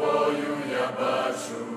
тобою я бачу,